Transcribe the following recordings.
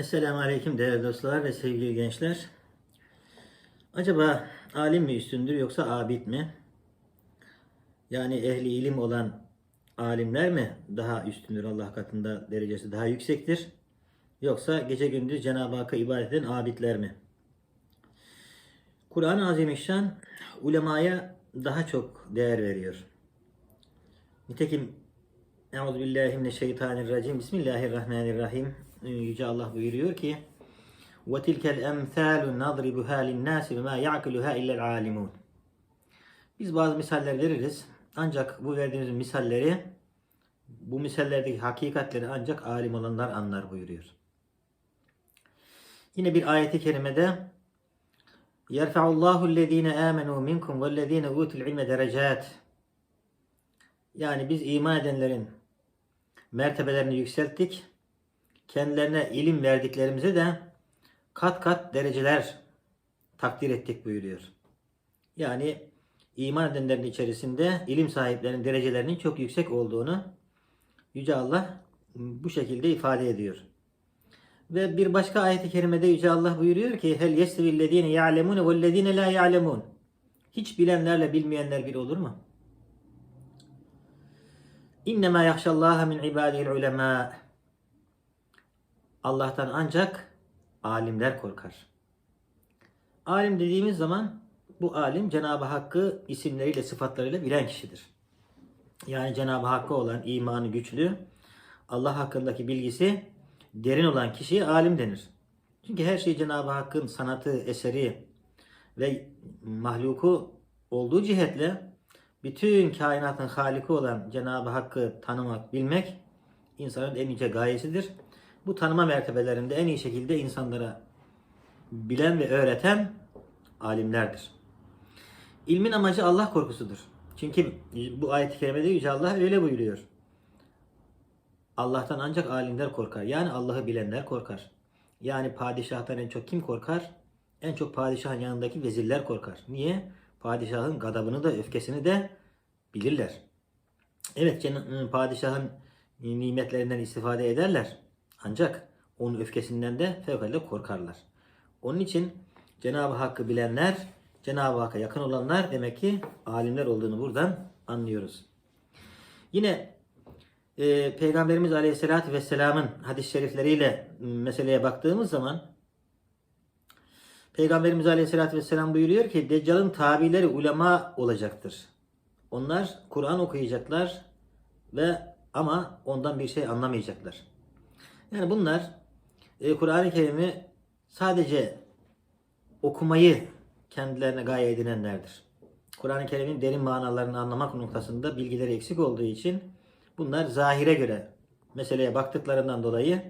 Esselamu Aleyküm değerli dostlar ve sevgili gençler. Acaba alim mi üstündür yoksa abid mi? Yani ehli ilim olan alimler mi daha üstündür Allah katında derecesi daha yüksektir? Yoksa gece gündüz Cenab-ı Hakk'a ibadet eden abidler mi? Kur'an-ı Azimüşşan ulemaya daha çok değer veriyor. Nitekim Euzubillahimineşşeytanirracim Bismillahirrahmanirrahim Yüce Allah buyuruyor ki وَتِلْكَ الْاَمْثَالُ نَضْرِبُهَا لِلنَّاسِ وَمَا يَعْقِلُهَا اِلَّا الْعَالِمُونَ Biz bazı misaller veririz. Ancak bu verdiğimiz misalleri bu misallerdeki hakikatleri ancak alim olanlar anlar buyuruyor. Yine bir ayeti kerimede يَرْفَعُ اللّٰهُ الَّذ۪ينَ آمَنُوا مِنْكُمْ وَالَّذ۪ينَ اُوتُوا الْعِلْمَ دَرَجَاتٍ Yani biz iman edenlerin mertebelerini yükselttik. Kendilerine ilim verdiklerimize de kat kat dereceler takdir ettik buyuruyor. Yani iman edenlerin içerisinde ilim sahiplerinin derecelerinin çok yüksek olduğunu Yüce Allah bu şekilde ifade ediyor. Ve bir başka ayet-i kerimede Yüce Allah buyuruyor ki hel yestevillezine ya'lemune vellezine la ya'lemun. Hiç bilenlerle bilmeyenler bir olur mu? İnnemâ yahşallâhe min ibâdihil ulemâ. Allah'tan ancak alimler korkar. Alim dediğimiz zaman bu alim Cenab-ı Hakk'ı isimleriyle sıfatlarıyla bilen kişidir. Yani Cenab-ı Hakk'a olan imanı güçlü, Allah hakkındaki bilgisi derin olan kişiye alim denir. Çünkü her şey Cenab-ı Hakk'ın sanatı, eseri ve mahluku olduğu cihetle bütün kainatın haliki olan Cenab-ı Hakk'ı tanımak, bilmek insanın en yüce gayesidir. Bu tanıma mertebelerinde en iyi şekilde insanlara bilen ve öğreten alimlerdir. İlmin amacı Allah korkusudur. Çünkü bu ayet-i kerimede Yüce Allah öyle buyuruyor. Allah'tan ancak alimler korkar. Yani Allah'ı bilenler korkar. Yani padişahtan en çok kim korkar? En çok padişahın yanındaki vezirler korkar. Niye? Padişahın gadabını da öfkesini de bilirler. Evet padişahın nimetlerinden istifade ederler. Ancak onun öfkesinden de fevkalade korkarlar. Onun için Cenab-ı Hakk'ı bilenler, Cenab-ı Hakk'a yakın olanlar demek ki alimler olduğunu buradan anlıyoruz. Yine e, Peygamberimiz Aleyhisselatü Vesselam'ın hadis-i şerifleriyle meseleye baktığımız zaman Peygamberimiz Aleyhisselatü Vesselam buyuruyor ki Deccal'ın tabileri ulema olacaktır. Onlar Kur'an okuyacaklar ve ama ondan bir şey anlamayacaklar. Yani bunlar e, Kur'an-ı Kerim'i sadece okumayı kendilerine gaye edinenlerdir. Kur'an-ı Kerim'in derin manalarını anlamak noktasında bilgileri eksik olduğu için bunlar zahire göre meseleye baktıklarından dolayı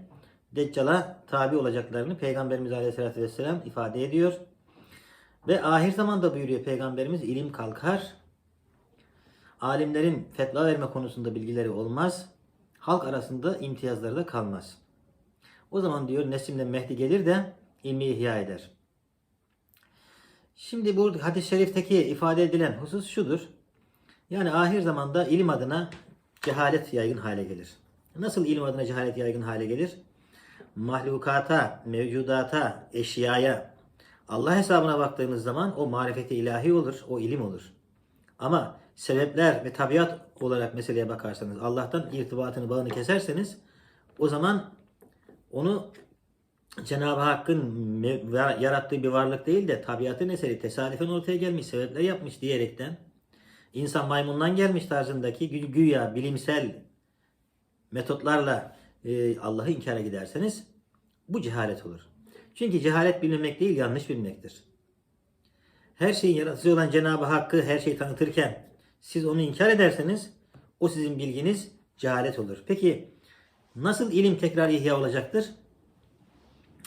Deccal'a tabi olacaklarını Peygamberimiz Aleyhisselatü Vesselam ifade ediyor. Ve ahir zamanda buyuruyor Peygamberimiz ilim kalkar. Alimlerin fetva verme konusunda bilgileri olmaz. Halk arasında imtiyazları da kalmaz. O zaman diyor Nesim'de Mehdi gelir de ilmi ihya eder. Şimdi bu hadis-i şerifteki ifade edilen husus şudur. Yani ahir zamanda ilim adına cehalet yaygın hale gelir. Nasıl ilim adına cehalet yaygın hale gelir? Mahlukata, mevcudata, eşyaya, Allah hesabına baktığınız zaman o marifeti ilahi olur, o ilim olur. Ama sebepler ve tabiat olarak meseleye bakarsanız, Allah'tan irtibatını, bağını keserseniz o zaman onu Cenab-ı Hakk'ın yarattığı bir varlık değil de tabiatın eseri tesadüfen ortaya gelmiş, sebepler yapmış diyerekten insan maymundan gelmiş tarzındaki gü güya bilimsel metotlarla e, Allah'ı inkara giderseniz bu cehalet olur. Çünkü cehalet bilmemek değil yanlış bilmektir. Her şeyin yaratıcı olan Cenab-ı Hakk'ı her şeyi tanıtırken siz onu inkar ederseniz o sizin bilginiz cehalet olur. Peki nasıl ilim tekrar ihya olacaktır?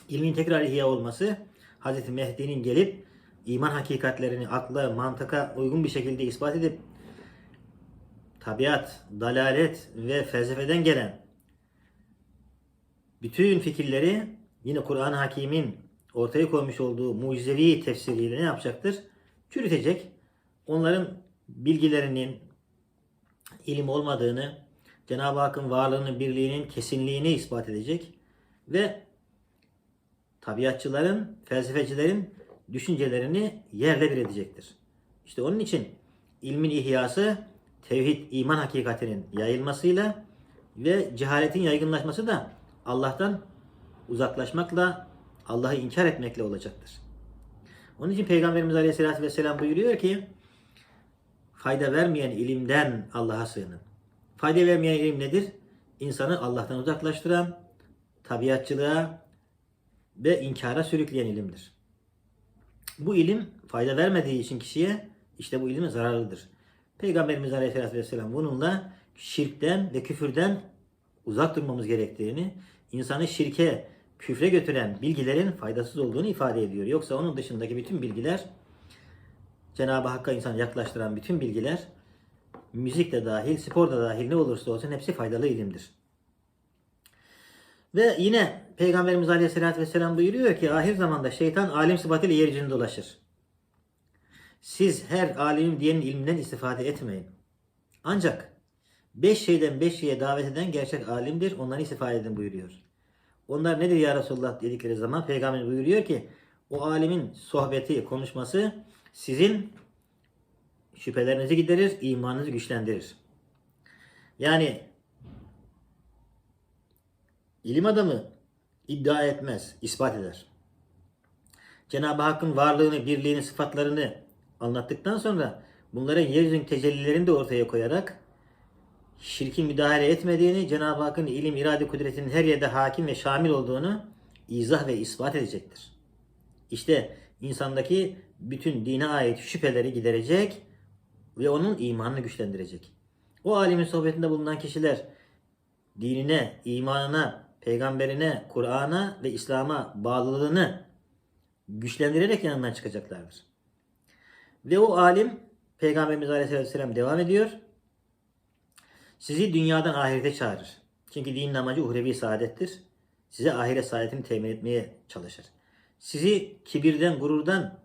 İlmin tekrar ihya olması Hz. Mehdi'nin gelip iman hakikatlerini akla, mantıka uygun bir şekilde ispat edip tabiat, dalalet ve felsefeden gelen bütün fikirleri yine Kur'an-ı Hakim'in ortaya koymuş olduğu mucizevi tefsiriyle ne yapacaktır? Çürütecek. Onların bilgilerinin ilim olmadığını, Cenab-ı Hakk'ın varlığının, birliğinin kesinliğini ispat edecek ve tabiatçıların, felsefecilerin düşüncelerini yerle bir edecektir. İşte onun için ilmin ihyası tevhid, iman hakikatinin yayılmasıyla ve cehaletin yaygınlaşması da Allah'tan uzaklaşmakla, Allah'ı inkar etmekle olacaktır. Onun için Peygamberimiz Aleyhisselatü Vesselam buyuruyor ki fayda vermeyen ilimden Allah'a sığının. Fayda vermeyen ilim nedir? İnsanı Allah'tan uzaklaştıran, tabiatçılığa ve inkara sürükleyen ilimdir. Bu ilim fayda vermediği için kişiye işte bu ilim zararlıdır. Peygamberimiz Aleyhisselatü Vesselam bununla şirkten ve küfürden uzak durmamız gerektiğini, insanı şirke, küfre götüren bilgilerin faydasız olduğunu ifade ediyor. Yoksa onun dışındaki bütün bilgiler, Cenab-ı Hakk'a insanı yaklaştıran bütün bilgiler, müzik de dahil, spor da dahil ne olursa olsun hepsi faydalı ilimdir. Ve yine Peygamberimiz Aleyhisselatü Vesselam buyuruyor ki ahir zamanda şeytan alim sıfatıyla yeryüzünde dolaşır. Siz her alimin diyenin ilminden istifade etmeyin. Ancak beş şeyden beş şeye davet eden gerçek alimdir. Onları istifade edin buyuruyor. Onlar nedir ya Resulullah dedikleri zaman Peygamber buyuruyor ki o alimin sohbeti, konuşması sizin şüphelerinizi giderir, imanınızı güçlendirir. Yani ilim adamı iddia etmez, ispat eder. Cenab-ı Hakk'ın varlığını, birliğini, sıfatlarını anlattıktan sonra bunların yeryüzünün tecellilerini de ortaya koyarak şirkin müdahale etmediğini, Cenab-ı Hakk'ın ilim, irade, kudretinin her yerde hakim ve şamil olduğunu izah ve ispat edecektir. İşte insandaki bütün dine ait şüpheleri giderecek ve onun imanını güçlendirecek. O alimin sohbetinde bulunan kişiler dinine, imanına, peygamberine, Kur'an'a ve İslam'a bağlılığını güçlendirerek yanından çıkacaklardır. Ve o alim Peygamberimiz Aleyhisselam devam ediyor. Sizi dünyadan ahirete çağırır. Çünkü dinin amacı uhrevi saadettir. Size ahiret saadetini temin etmeye çalışır. Sizi kibirden, gururdan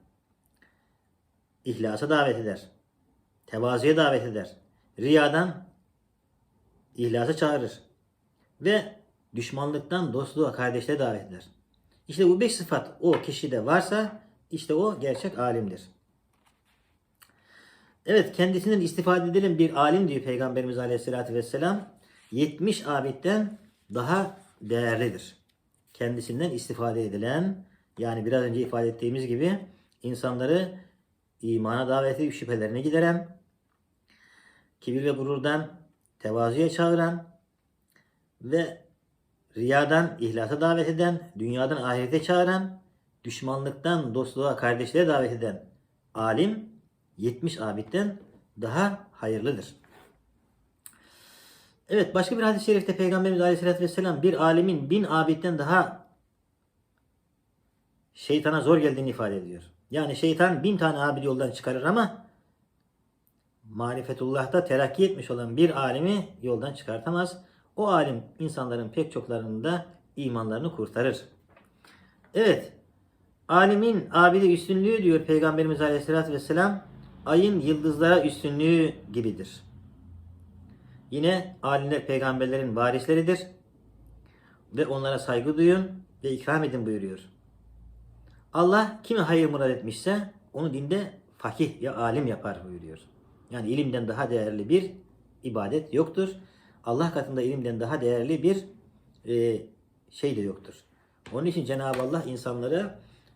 ihlasa davet eder. Tevazuya davet eder. Riyadan ihlasa çağırır. Ve düşmanlıktan dostluğa, kardeşliğe davet eder. İşte bu beş sıfat o kişide varsa işte o gerçek alimdir. Evet kendisinden istifade edelim bir alim diyor Peygamberimiz Aleyhisselatü Vesselam. 70 abitten daha değerlidir. Kendisinden istifade edilen yani biraz önce ifade ettiğimiz gibi insanları imana davet edip şüphelerini gideren, kibir ve gururdan tevazuya çağıran ve riyadan ihlasa davet eden, dünyadan ahirete çağıran, düşmanlıktan dostluğa, kardeşliğe davet eden alim 70 abitten daha hayırlıdır. Evet başka bir hadis-i şerifte Peygamberimiz Aleyhisselatü Vesselam bir alimin bin abitten daha şeytana zor geldiğini ifade ediyor. Yani şeytan bin tane abid yoldan çıkarır ama marifetullah'ta terakki etmiş olan bir alimi yoldan çıkartamaz. O alim insanların pek çoklarının da imanlarını kurtarır. Evet. Alimin abide üstünlüğü diyor Peygamberimiz Aleyhisselatü Vesselam ayın yıldızlara üstünlüğü gibidir. Yine alimler peygamberlerin varisleridir ve onlara saygı duyun ve ikram edin buyuruyor. Allah kimi hayır murad etmişse onu dinde fakih ya alim yapar buyuruyor. Yani ilimden daha değerli bir ibadet yoktur. Allah katında ilimden daha değerli bir e, şey de yoktur. Onun için Cenab-ı Allah insanları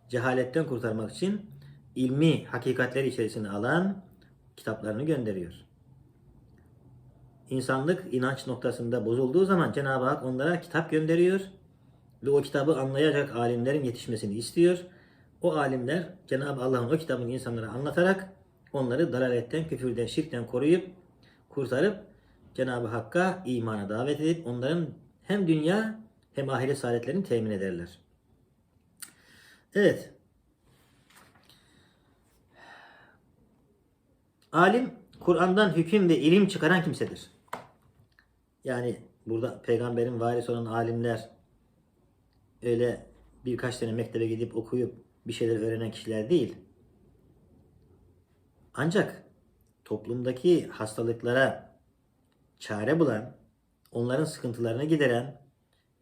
cehaletten kurtarmak için ilmi hakikatleri içerisine alan kitaplarını gönderiyor. İnsanlık inanç noktasında bozulduğu zaman Cenab-ı Hak onlara kitap gönderiyor ve o kitabı anlayacak alimlerin yetişmesini istiyor. O alimler Cenab-ı Allah'ın o kitabını insanlara anlatarak onları dalaletten, küfürden, şirkten koruyup kurtarıp Cenab-ı Hakk'a imana davet edip onların hem dünya hem ahiret saadetlerini temin ederler. Evet. Alim Kur'an'dan hüküm ve ilim çıkaran kimsedir. Yani burada peygamberin varisi olan alimler öyle birkaç sene mektebe gidip okuyup bir şeyler öğrenen kişiler değil. Ancak toplumdaki hastalıklara çare bulan, onların sıkıntılarını gideren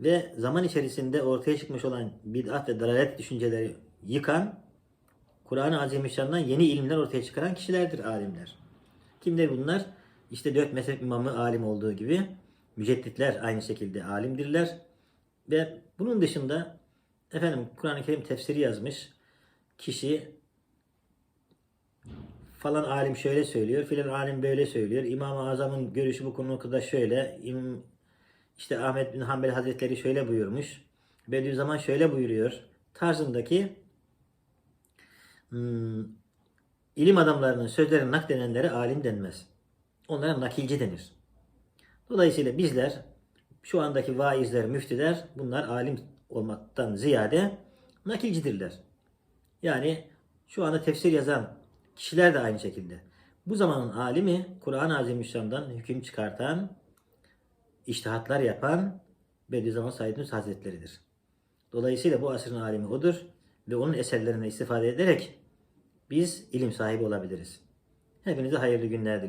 ve zaman içerisinde ortaya çıkmış olan bid'at ve dalalet düşünceleri yıkan, Kur'an-ı Azimüşşan'dan yeni ilimler ortaya çıkaran kişilerdir alimler. Kimler bunlar? İşte dört mezhep imamı alim olduğu gibi mücedditler aynı şekilde alimdirler. Ve bunun dışında efendim Kur'an-ı Kerim tefsiri yazmış kişi falan alim şöyle söylüyor, filan alim böyle söylüyor. İmam-ı Azam'ın görüşü bu konuda şöyle. İm, işte Ahmet bin Hanbel Hazretleri şöyle buyurmuş. Bediüzzaman şöyle buyuruyor. Tarzındaki hmm, ilim adamlarının sözlerini nakledenlere alim denmez. Onlara nakilci denir. Dolayısıyla bizler şu andaki vaizler, müftüler bunlar alim olmaktan ziyade nakilcidirler. Yani şu anda tefsir yazan kişiler de aynı şekilde. Bu zamanın alimi Kur'an-ı Azimüşşan'dan hüküm çıkartan, iştihatlar yapan Bediüzzaman Said Nursi Hazretleri'dir. Dolayısıyla bu asrın alimi odur ve onun eserlerine istifade ederek biz ilim sahibi olabiliriz. Hepinize hayırlı günler diliyorum.